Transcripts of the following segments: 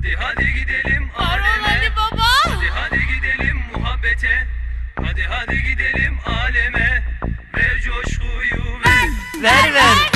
Hadi hadi gidelim aleme hadi baba. Hadi hadi gidelim muhabbete Hadi hadi gidelim aleme Ver coşkuyu ver Ver ver.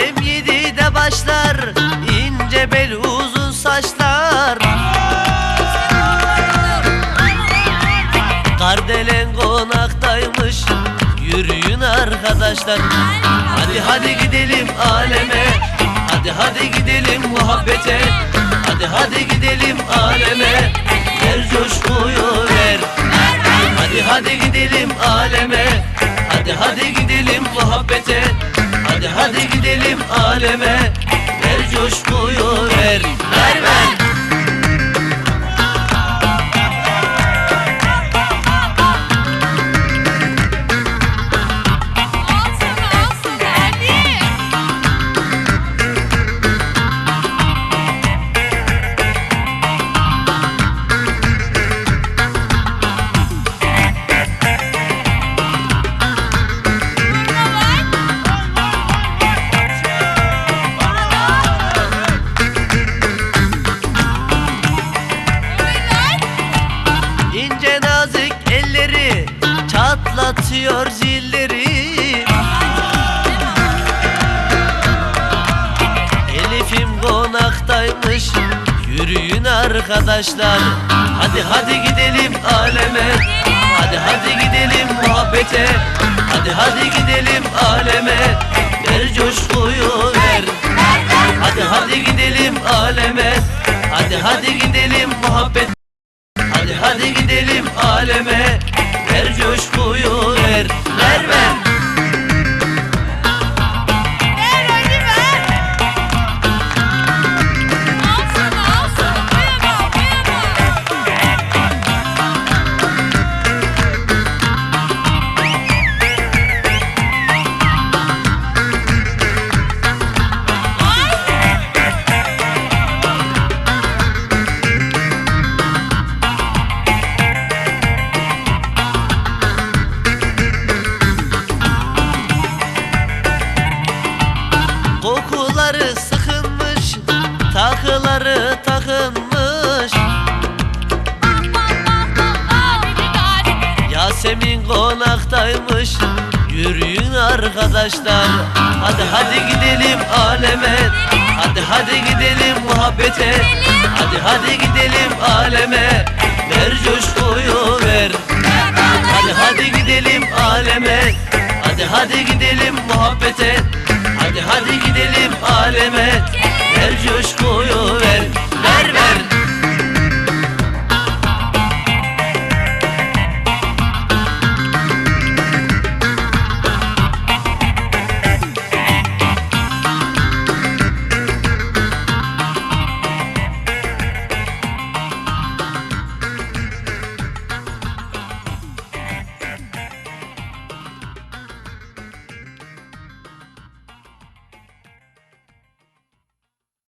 Alem yedide başlar ince bel uzun saçlar. Kardelen konaktaymış Yürüyün arkadaşlar. Hadi hadi gidelim aleme Hadi hadi gidelim muhabbete. Hadi hadi gidelim aleme Ver coşkuyu ver. Hadi hadi gidelim aleme Hadi hadi gidelim muhabbete aleme çatlatıyor zilleri. Elif'im konaktaymış yürüyün arkadaşlar. Hadi hadi gidelim aleme. Hadi hadi gidelim muhabbete. Hadi hadi gidelim aleme. Ver coşkuyu ver. Hadi hadi gidelim aleme. Hadi hadi gidelim muhabbet. Hadi hadi gidelim aleme Yasemin konaktaymış Yürüyün arkadaşlar. Hadi hadi gidelim aleme. Hadi hadi gidelim muhabbete. Hadi hadi gidelim aleme. Ver coşkuyu ver. Hadi hadi gidelim aleme. Hadi hadi gidelim muhabbete. Hadi hadi gidelim aleme. Ver coşkuyu